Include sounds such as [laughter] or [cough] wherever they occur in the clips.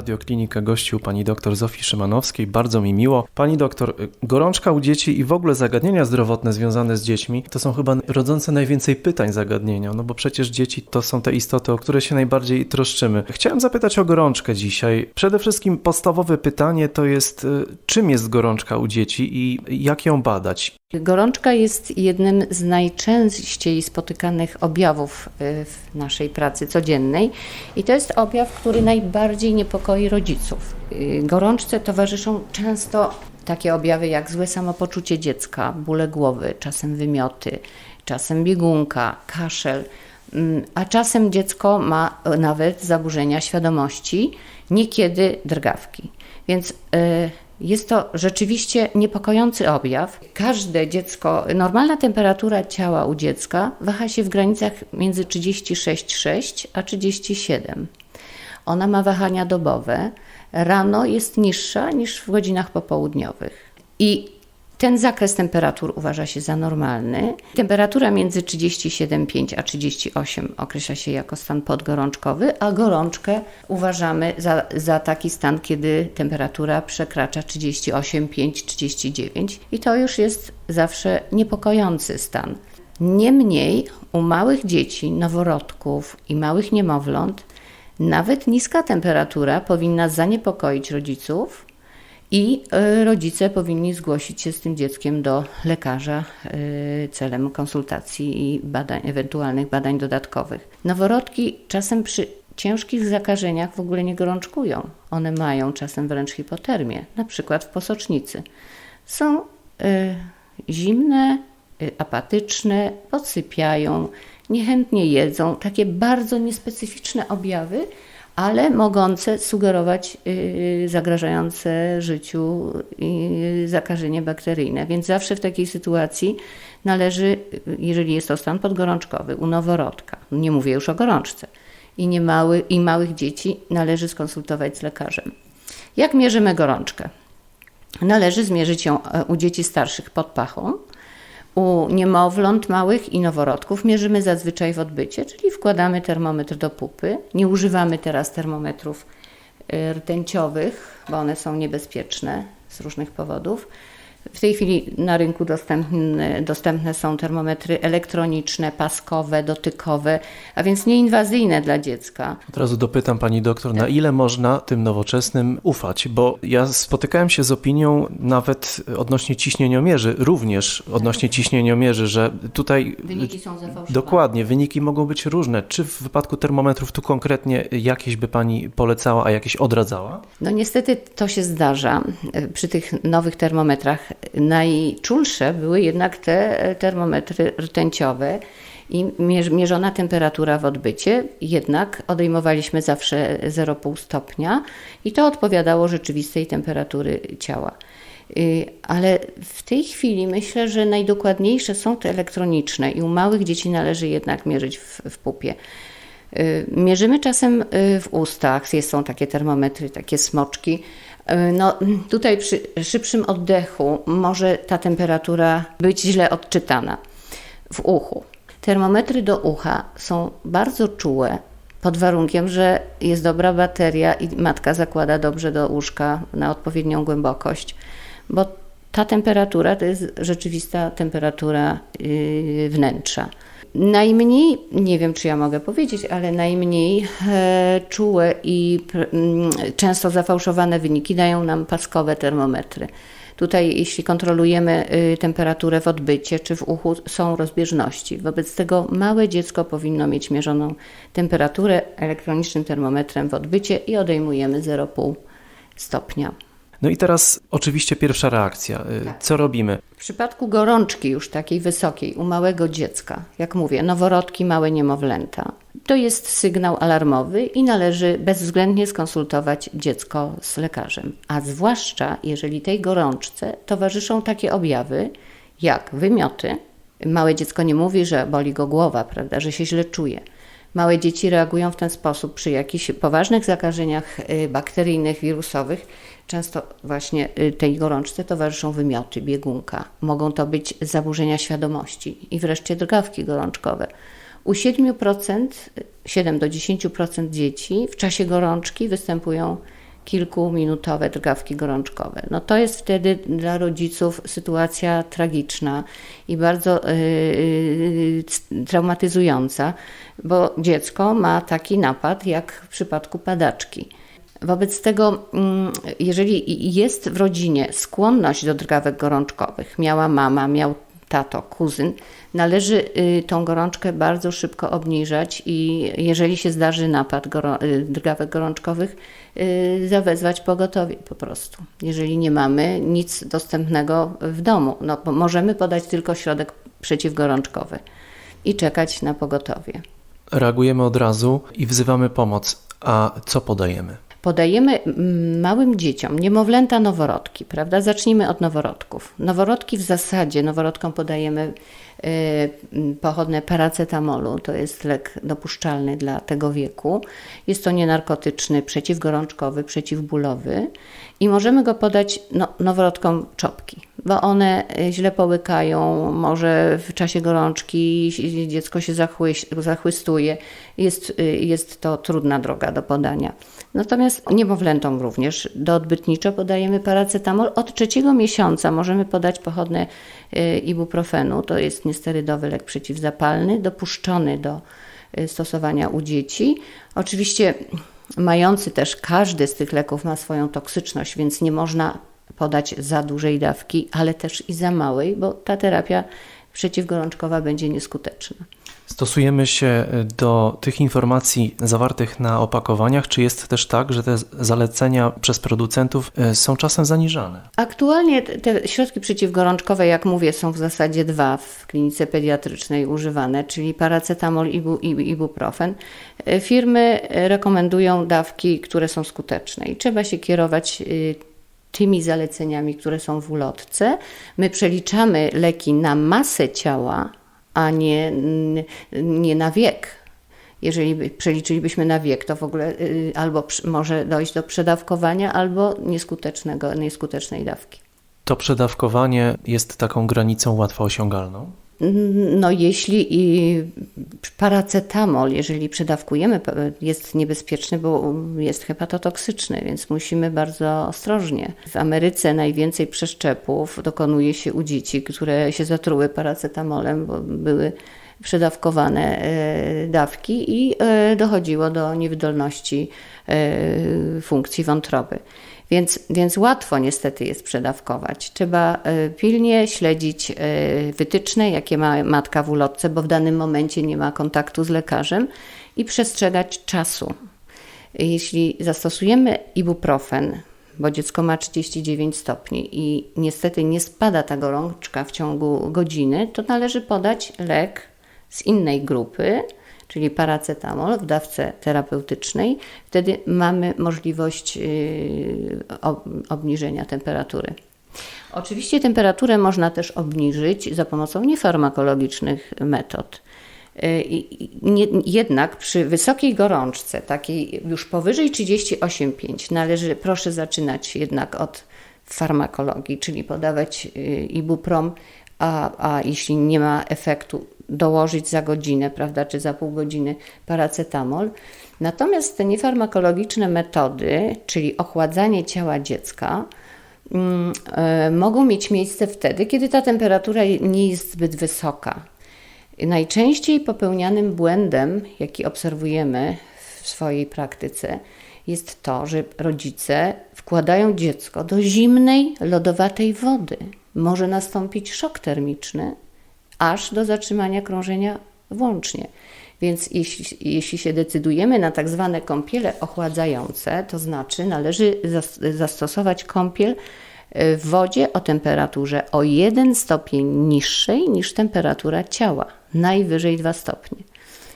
Radio Klinika gościł pani doktor Zofii Szymanowskiej. Bardzo mi miło. Pani doktor, y, gorączka u dzieci i w ogóle zagadnienia zdrowotne związane z dziećmi to są chyba rodzące najwięcej pytań zagadnienia, no bo przecież dzieci to są te istoty, o które się najbardziej troszczymy. Chciałem zapytać o gorączkę dzisiaj. Przede wszystkim podstawowe pytanie to jest, y, czym jest gorączka u dzieci i jak ją badać? Gorączka jest jednym z najczęściej spotykanych objawów y, w naszej pracy codziennej i to jest objaw, który najbardziej niepokoi rodziców. Y, Gorączce towarzyszą często takie objawy jak złe samopoczucie dziecka, bóle głowy, czasem wymioty, czasem biegunka, kaszel, mm, a czasem dziecko ma nawet zaburzenia świadomości, niekiedy drgawki. Więc y, jest to rzeczywiście niepokojący objaw. Każde dziecko, normalna temperatura ciała u dziecka waha się w granicach między 36,6 a 37. Ona ma wahania dobowe. Rano jest niższa niż w godzinach popołudniowych. I ten zakres temperatur uważa się za normalny. Temperatura między 37,5 a 38 określa się jako stan podgorączkowy, a gorączkę uważamy za, za taki stan, kiedy temperatura przekracza 38,5, 39 i to już jest zawsze niepokojący stan. Niemniej u małych dzieci, noworodków i małych niemowląt nawet niska temperatura powinna zaniepokoić rodziców, i y, rodzice powinni zgłosić się z tym dzieckiem do lekarza y, celem konsultacji i badań, ewentualnych badań dodatkowych. Noworodki czasem przy ciężkich zakażeniach w ogóle nie gorączkują. One mają czasem wręcz hipotermię, na przykład w posocznicy. Są y, zimne, apatyczne, podsypiają, niechętnie jedzą, takie bardzo niespecyficzne objawy, ale mogące sugerować yy, zagrażające życiu zakażenie bakteryjne. Więc zawsze w takiej sytuacji należy, jeżeli jest to stan podgorączkowy u noworodka, nie mówię już o gorączce, i, i małych dzieci, należy skonsultować z lekarzem. Jak mierzymy gorączkę? Należy zmierzyć ją e, u dzieci starszych pod pachą, u niemowląt małych i noworodków mierzymy zazwyczaj w odbycie, czyli wkładamy termometr do pupy. Nie używamy teraz termometrów y, rtęciowych, bo one są niebezpieczne z różnych powodów. W tej chwili na rynku dostępne, dostępne, są termometry elektroniczne, paskowe, dotykowe, a więc nieinwazyjne dla dziecka. Od razu dopytam pani doktor, na ile można tym nowoczesnym ufać? Bo ja spotykałem się z opinią nawet odnośnie ciśnieniomierzy, również odnośnie ciśnieniomierzy, że tutaj. Wyniki są zafałszowane. Dokładnie, wyniki mogą być różne. Czy w wypadku termometrów tu konkretnie jakieś by pani polecała, a jakieś odradzała? No niestety to się zdarza przy tych nowych termometrach najczulsze były jednak te termometry rtęciowe i mierzona temperatura w odbycie, jednak odejmowaliśmy zawsze 0,5 stopnia i to odpowiadało rzeczywistej temperatury ciała. Y, ale w tej chwili myślę, że najdokładniejsze są te elektroniczne i u małych dzieci należy jednak mierzyć w, w pupie. Y, mierzymy czasem y, w ustach, są takie termometry, takie smoczki, no, tutaj przy szybszym oddechu może ta temperatura być źle odczytana w uchu. Termometry do ucha są bardzo czułe, pod warunkiem, że jest dobra bateria i matka zakłada dobrze do łóżka na odpowiednią głębokość, bo ta temperatura to jest rzeczywista temperatura yy, wnętrza. Najmniej, nie wiem czy ja mogę powiedzieć, ale najmniej e, czułe i m, często zafałszowane wyniki dają nam paskowe termometry. Tutaj, jeśli kontrolujemy y, temperaturę w odbycie czy w uchu, są rozbieżności. Wobec tego małe dziecko powinno mieć mierzoną temperaturę elektronicznym termometrem w odbycie i odejmujemy 0,5 stopnia. No i teraz oczywiście pierwsza reakcja. Y, Co robimy? W przypadku gorączki już takiej wysokiej u małego dziecka, jak mówię, noworodki, małe niemowlęta, to jest sygnał alarmowy i należy bezwzględnie skonsultować dziecko z lekarzem. A zwłaszcza jeżeli tej gorączce towarzyszą takie objawy jak wymioty. Małe dziecko nie mówi, że boli go głowa, prawda, że się źle czuje. Małe dzieci reagują w ten sposób przy jakichś poważnych zakażeniach y, bakteryjnych, wirusowych Często właśnie y, tej gorączce towarzyszą wymioty, biegunka. Mogą to być zaburzenia świadomości i wreszcie drgawki gorączkowe. U 7%, 7 do 10% dzieci w czasie gorączki występują kilkuminutowe drgawki gorączkowe. No to jest wtedy dla rodziców sytuacja tragiczna i bardzo yy, traumatyzująca, bo dziecko ma taki napad jak w przypadku padaczki. Wobec tego, mm, jeżeli jest w rodzinie skłonność do drgawek gorączkowych, miała mama, miał tato, kuzyn, należy y, tą gorączkę bardzo szybko obniżać i jeżeli się zdarzy napad y, drgawek gorączkowych, y, zawezwać pogotowie po prostu. Jeżeli nie mamy nic dostępnego w domu, no możemy podać tylko środek przeciwgorączkowy i czekać na pogotowie. Reagujemy od razu i wzywamy pomoc. A co podajemy? Podajemy mm, małym dzieciom, niemowlęta noworodki, prawda? Zacznijmy od noworodków. Noworodki w zasadzie, noworodkom podajemy y, pochodne paracetamolu, to jest lek dopuszczalny dla tego wieku. Jest to nienarkotyczny, przeciwgorączkowy, przeciwbólowy i możemy go podać no, noworodkom czopki, bo one y, źle połykają, może w czasie gorączki dziecko się zachwystuje. Jest, y, jest to trudna droga do podania. Natomiast niemowlętom również doodbytniczo podajemy paracetamol. Od trzeciego miesiąca możemy podać pochodne y, ibuprofenu. To jest niesterydowy lek przeciwzapalny, dopuszczony do stosowania u dzieci. Oczywiście mający też każdy z tych leków ma swoją toksyczność, więc nie można podać za dużej dawki, ale też i za małej, bo ta terapia przeciwgorączkowa będzie nieskuteczna. Stosujemy się do tych informacji zawartych na opakowaniach, czy jest też tak, że te zalecenia przez producentów e, są czasem zaniżane? Aktualnie te- środki przeciwgorączkowe, jak mówię, są w zasadzie dwa w klinice pediatrycznej używane, czyli paracetamol i ibu, i- ibuprofen. E, Firmy e, rekomendują dawki, które są skuteczne i trzeba się kierować tymi zaleceniami, które są w ulotce. My przeliczamy leki na masę ciała, a nie, nie na wiek. Jeżeli by- przeliczylibyśmy na wiek, to w ogóle y, albo może dojść do przedawkowania, albo nieskutecznego, nieskutecznej dawki. To przedawkowanie jest taką granicą łatwo osiągalną? No jeśli i paracetamol, jeżeli przedawkujemy, jest niebezpieczny, bo jest hepatotoksyczny, więc musimy bardzo ostrożnie. W Ameryce najwięcej przeszczepów dokonuje się u dzieci, które się zatruły paracetamolem, bo były przedawkowane e, dawki i e, dochodziło do niewydolności e, funkcji wątroby. Więc, więc łatwo niestety jest przedawkować. Trzeba e, pilnie śledzić e, wytyczne, jakie ma matka w ulotce, bo w danym momencie nie ma kontaktu z lekarzem i przestrzegać czasu. Jeśli zastosujemy ibuprofen, bo dziecko ma 39 stopni i niestety nie spada ta gorączka w ciągu godziny, to należy podać lek z innej grupy, czyli paracetamol w dawce terapeutycznej. Wtedy mamy możliwość yy, ob- obniżenia temperatury. Oczywiście temperaturę można też obniżyć za pomocą niefarmakologicznych metod. Yy, jednak przy wysokiej gorączce, takiej już powyżej 38,5, należy, proszę zaczynać jednak od farmakologii, czyli podawać yy, ibuprom, a, a jeśli nie ma efektu, dołożyć za godzinę, prawda, czy za pół godziny paracetamol. Natomiast te niefarmakologiczne metody, czyli ochładzanie ciała dziecka, mm, e, mogą mieć miejsce wtedy, kiedy ta temperatura nie jest zbyt wysoka. Najczęściej popełnianym błędem, jaki obserwujemy w swojej praktyce, jest to, że rodzice wkładają dziecko do zimnej, lodowatej wody. Może nastąpić szok termiczny, aż do zatrzymania krążenia włącznie. Więc jeśli, jeśli się decydujemy na tak zwane kąpiele ochładzające, to znaczy należy zas- zastosować kąpiel y, w wodzie o temperaturze o 1 stopień niższej niż temperatura ciała, najwyżej 2 stopnie.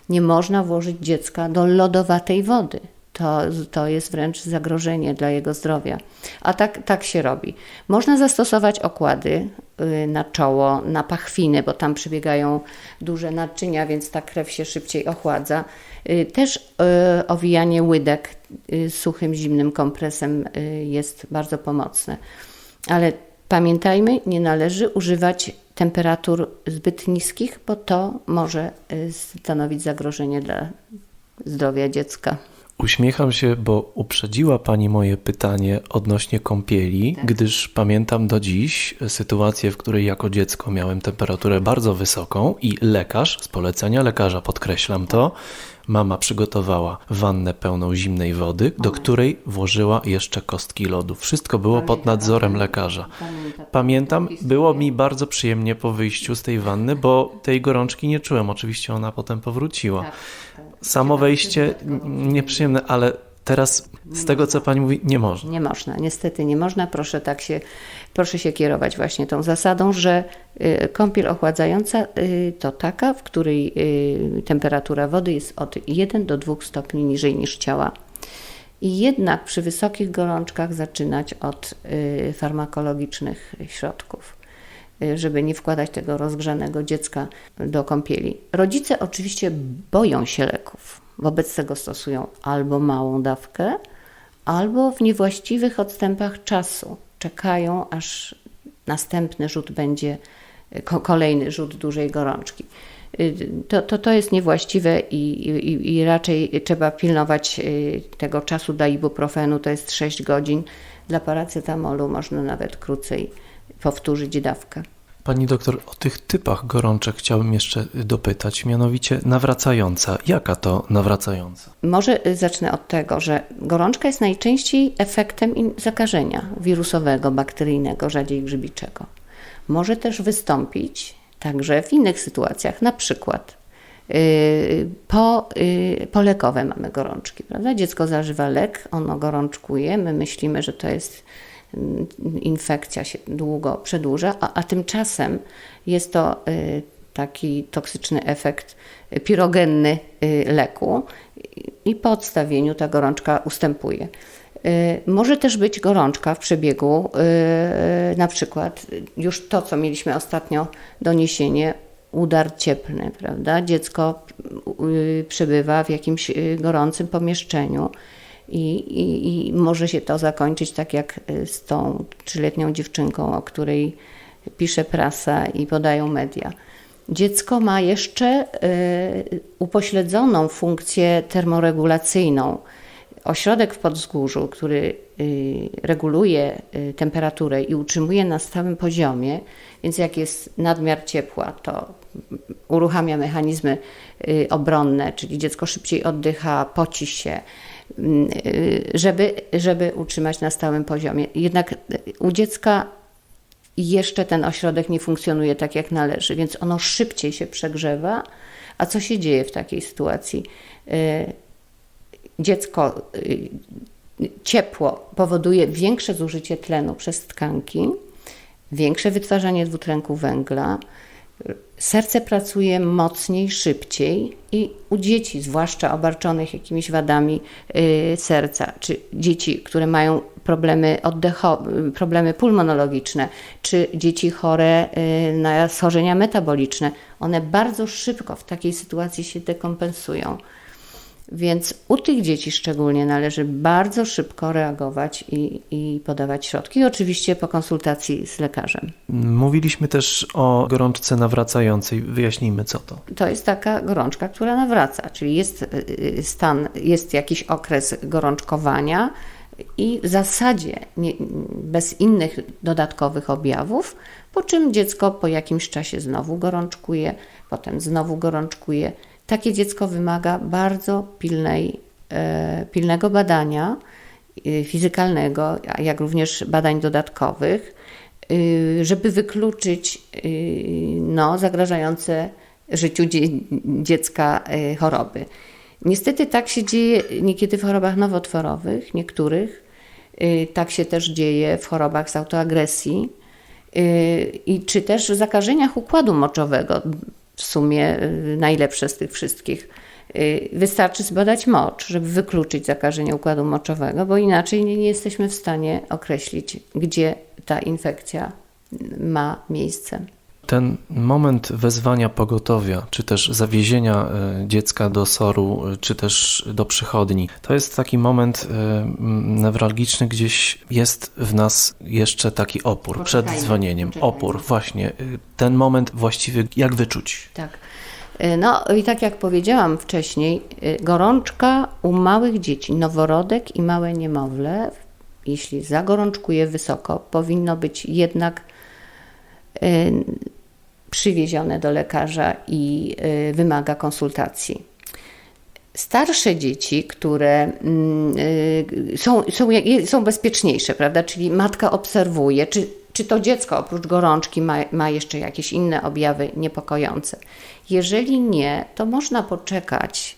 Nie można włożyć dziecka do lodowatej wody. To, to jest wręcz zagrożenie dla jego zdrowia. A tak, tak się robi. Można zastosować okłady na czoło, na pachwiny, bo tam przybiegają duże naczynia, więc ta krew się szybciej ochładza. Y, Też y, owijanie łydek y, suchym, zimnym kompresem y, jest bardzo pomocne. Ale pamiętajmy, nie należy używać temperatur zbyt niskich, bo to może y, stanowić zagrożenie dla zdrowia dziecka. Uśmiecham się, bo uprzedziła Pani moje pytanie odnośnie kąpieli, gdyż pamiętam do dziś sytuację, w której jako dziecko miałem temperaturę bardzo wysoką i lekarz, z polecenia lekarza podkreślam to, mama przygotowała wannę pełną zimnej wody, do której włożyła jeszcze kostki lodu. Wszystko było pod nadzorem lekarza. Pamiętam, było mi bardzo przyjemnie po wyjściu z tej wanny, bo tej gorączki nie czułem. Oczywiście ona potem powróciła. Samo wejście nieprzyjemne, ale teraz z tego, co pani mówi, nie można. Nie można, niestety nie można. Proszę tak się, proszę się kierować właśnie tą zasadą, że y, kąpiel ochładzająca y, to taka, w której y, temperatura wody jest od 1 do 2 stopni niżej niż ciała. I jednak przy wysokich gorączkach zaczynać od farmakologicznych środków, żeby nie wkładać tego rozgrzanego dziecka do kąpieli. Rodzice oczywiście boją się leków, wobec tego stosują albo małą dawkę, albo w niewłaściwych odstępach czasu czekają, aż następny rzut będzie, ko- kolejny rzut dużej gorączki. Y, To, to, to jest niewłaściwe i, i, i raczej trzeba pilnować y, tego czasu dla ibuprofenu, to jest 6 godzin. Dla paracetamolu można nawet krócej powtórzyć dawkę. Pani doktor, o tych typach gorączek chciałbym jeszcze dopytać, mianowicie nawracająca. Jaka to nawracająca? Może y, zacznę od tego, że gorączka jest najczęściej efektem zakażenia wirusowego, bakteryjnego, rzadziej grzybiczego. Może też wystąpić także w innych sytuacjach, na przykład yy, po, yy, polekowe mamy gorączki, prawda? Dziecko zażywa lek, ono gorączkuje, my myślimy, że to jest infekcja się długo przedłuża, a, a tymczasem jest to y, taki toksyczny efekt y, pirogenny y, leku i po odstawieniu ta gorączka ustępuje. Y, Może też być gorączka w przebiegu, y, na przykład już to, co mieliśmy ostatnio doniesienie, udar cieplny, prawda? Dziecko y, przebywa w jakimś y, gorącym pomieszczeniu i, i, i może się to zakończyć tak jak y, z tą trzyletnią dziewczynką, o której pisze prasa i podają media. Dziecko ma jeszcze y, upośledzoną funkcję termoregulacyjną. Ośrodek w Podzgórzu, który y, reguluje y, temperaturę i utrzymuje na stałym poziomie, więc jak jest nadmiar ciepła, to uruchamia mechanizmy obronne, czyli dziecko szybciej oddycha, poci się, żeby, żeby utrzymać na stałym poziomie. Jednak y, u dziecka jeszcze ten ośrodek nie funkcjonuje tak jak należy, więc ono szybciej się przegrzewa. A co się dzieje w takiej sytuacji? Y, Dziecko, y, ciepło powoduje większe zużycie tlenu przez tkanki, większe wytwarzanie dwutlenku węgla. Serce pracuje mocniej, szybciej i u dzieci, zwłaszcza obarczonych jakimiś wadami y, serca, czy dzieci, które mają problemy oddechowe, problemy pulmonologiczne, czy dzieci chore y, na schorzenia metaboliczne, one bardzo szybko w takiej sytuacji się dekompensują. Więc u tych dzieci szczególnie należy bardzo szybko reagować i, i podawać środki, oczywiście po konsultacji z lekarzem. Mówiliśmy też o gorączce nawracającej. Wyjaśnijmy, co to. To jest taka gorączka, która nawraca, czyli jest y, y, stan, jest jakiś okres gorączkowania i w zasadzie nie, bez innych dodatkowych objawów, po czym dziecko po jakimś czasie znowu gorączkuje, potem znowu gorączkuje. Takie dziecko wymaga bardzo pilnej, e, pilnego badania y, fizykalnego, jak również badań dodatkowych, y, żeby wykluczyć no, zagrażające życiu dzie- dziecka choroby. Niestety tak się dzieje niekiedy w chorobach nowotworowych, niektórych. Tak się też dzieje w chorobach z autoagresji i czy też zakażeniach układu moczowego. W sumie y, najlepsze z tych wszystkich. Y, Wystarczy zbadać mocz, żeby wykluczyć zakażenie układu moczowego, bo inaczej nie, nie jesteśmy w stanie określić, gdzie ta infekcja ma miejsce. Ten moment wezwania pogotowia, czy też zawiezienia e, dziecka do SOR-u, e, czy też do przychodni, to jest taki moment e, newralgiczny, gdzieś jest w nas jeszcze taki opór przed Poczekajmy, dzwonieniem. poczekajmy. Opór, właśnie. Ten moment właściwy, jak wyczuć? Tak. No i tak jak powiedziałam wcześniej, gorączka u małych dzieci, noworodek i małe niemowlę, jeśli zagorączkuje wysoko, powinno być jednak przywiezione do lekarza i y, wymaga konsultacji. Starsze dzieci, które mm, y, są, są, są bezpieczniejsze, prawda? Czyli matka obserwuje, czy, czy to dziecko oprócz gorączki ma, ma jeszcze jakieś inne objawy niepokojące. Jeżeli nie, to można poczekać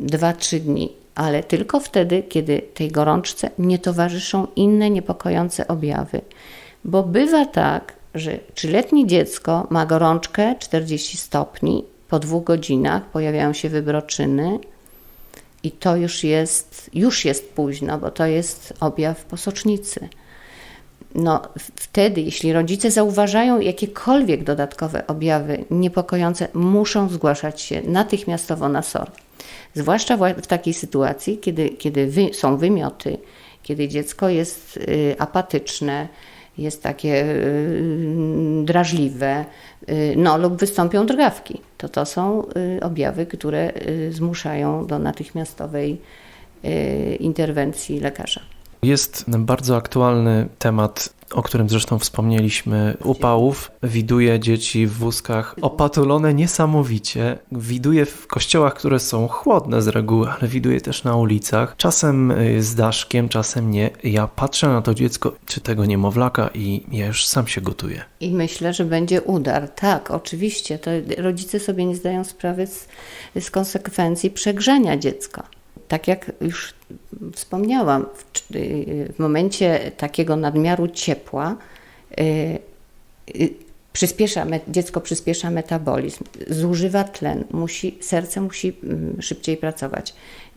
2-3 dni, ale tylko wtedy, kiedy tej gorączce nie towarzyszą inne niepokojące objawy. Bo bywa tak, że trzyletnie dziecko ma gorączkę 40 stopni, po dwóch godzinach pojawiają się wybroczyny i to już jest, już jest późno, bo to jest objaw posocznicy. No, wtedy, jeśli rodzice zauważają jakiekolwiek dodatkowe objawy niepokojące, muszą zgłaszać się natychmiastowo na SOR. Zwłaszcza wła- w takiej sytuacji, kiedy, kiedy wy, są wymioty, kiedy dziecko jest y, apatyczne, jest takie y, drażliwe, y, no lub wystąpią drgawki. To to są y, objawy, które zmuszają do natychmiastowej interwencji lekarza. Jest bardzo aktualny temat, o którym zresztą wspomnieliśmy, upałów. Widuje dzieci w wózkach opatulone niesamowicie. Widuje w kościołach, które są chłodne z reguły, ale widuje też na ulicach. Czasem y, z daszkiem, czasem nie. Ja patrzę na to dziecko, czy tego niemowlaka i ja już sam się gotuję. I myślę, że będzie udar. Tak, oczywiście. To rodzice sobie nie zdają sprawy z, z konsekwencji przegrzania dziecka. Tak jak już wspomniałam, w, y, w momencie takiego nadmiaru ciepła y, y, przyspiesza, dziecko przyspiesza metabolizm, zużywa tlen, musi, serce musi mm, szybciej pracować.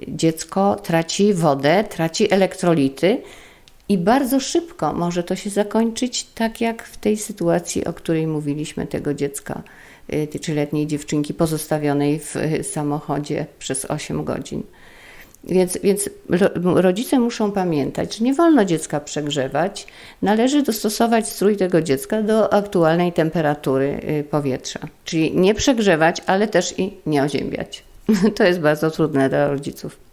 Dziecko traci wodę, traci elektrolity i bardzo szybko może to się zakończyć tak jak w tej sytuacji, o której mówiliśmy, tego dziecka, trzyletniej dziewczynki pozostawionej w samochodzie przez 8 godzin. Więc, więc ro- rodzice muszą pamiętać, że nie wolno dziecka przegrzewać. Należy dostosować strój tego dziecka do aktualnej temperatury y, powietrza. Czyli nie przegrzewać, ale też i nie oziębiać. [laughs] To jest bardzo trudne dla rodziców.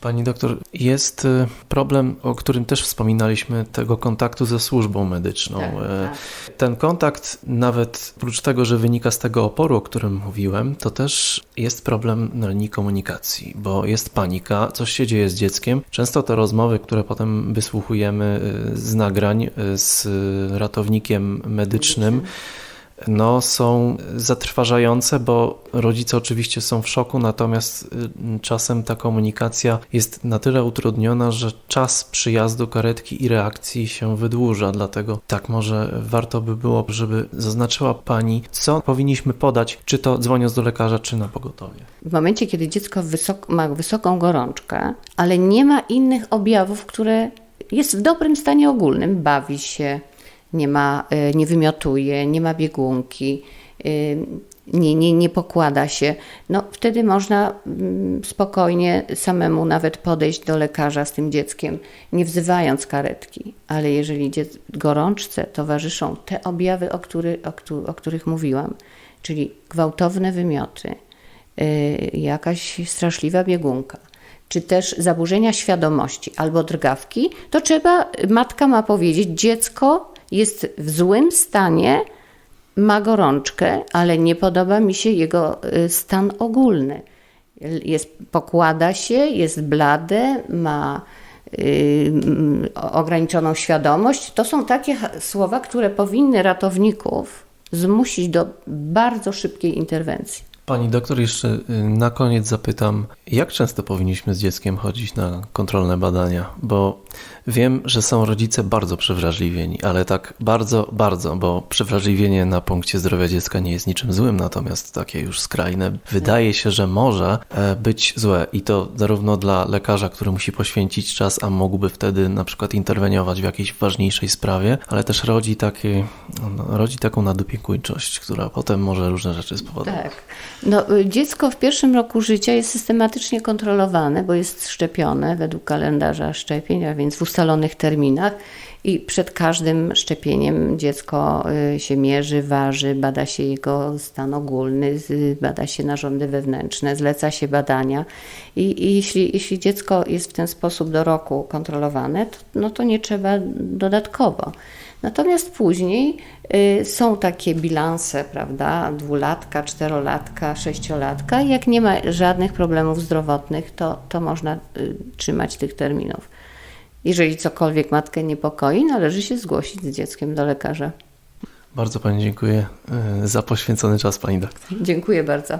Pani doktor, jest y, problem, o którym też wspominaliśmy, tego kontaktu ze służbą medyczną. Tak, E, tak. Ten kontakt, nawet oprócz tego, że wynika z tego oporu, o którym mówiłem, to też jest problem na linii komunikacji, bo jest panika, coś się dzieje z dzieckiem. Często te rozmowy, które potem wysłuchujemy y, z nagrań y, z ratownikiem medycznym, no, są zatrważające, bo rodzice oczywiście są w szoku, natomiast y, czasem ta komunikacja jest na tyle utrudniona, że czas przyjazdu karetki i reakcji się wydłuża. Dlatego tak może warto by było, żeby zaznaczyła Pani, co powinniśmy podać, czy to dzwoniąc do lekarza, czy na pogotowie. W momencie, kiedy dziecko ma wysoką gorączkę, ale nie ma innych objawów, które jest w dobrym stanie ogólnym, bawi się, nie, ma, y, nie wymiotuje, nie ma biegunki, y, nie, nie, nie pokłada się, no wtedy można mm, spokojnie samemu nawet podejść do lekarza z tym dzieckiem, nie wzywając karetki. Ale jeżeli gorączce towarzyszą te objawy, o, który, o, o których mówiłam, czyli gwałtowne wymioty, y, jakaś straszliwa biegunka, czy też zaburzenia świadomości albo drgawki, to trzeba, matka ma powiedzieć, dziecko jest w złym stanie, ma gorączkę, ale nie podoba mi się jego y, stan ogólny. Jest, pokłada się, jest blade, ma y, mm, ograniczoną świadomość. To są takie słowa, które powinny ratowników zmusić do bardzo szybkiej interwencji. Pani doktor, jeszcze y, na koniec zapytam, jak często powinniśmy z dzieckiem chodzić na kontrolne badania? Bo wiem, że są rodzice bardzo przewrażliwieni, ale tak bardzo, bardzo, bo przewrażliwienie na punkcie zdrowia dziecka nie jest niczym złym, natomiast takie już skrajne wydaje się, że może e, być złe i to zarówno dla lekarza, który musi poświęcić czas, a mógłby wtedy na przykład interweniować w jakiejś ważniejszej sprawie, ale też rodzi, takie, no, rodzi taką nadopiekuńczość, która potem może różne rzeczy spowodować. Tak. No, y, dziecko w pierwszym roku życia jest systematycznie kontrolowane, bo jest szczepione według kalendarza szczepień, a więc w ustalonych terminach. I przed każdym szczepieniem dziecko y, się mierzy, waży, bada się jego stan ogólny, bada się narządy wewnętrzne, zleca się badania. I, i jeśli, jeśli dziecko jest w ten sposób do roku kontrolowane, to, no to nie trzeba dodatkowo. Natomiast później y, są takie bilanse, prawda, dwulatka, czterolatka, sześciolatka. Jak nie ma żadnych problemów zdrowotnych, to, to można y, trzymać tych terminów. Jeżeli cokolwiek matkę niepokoi, należy się zgłosić z dzieckiem do lekarza. Bardzo pani dziękuję e, za poświęcony czas, pani doktor. Dziękuję bardzo.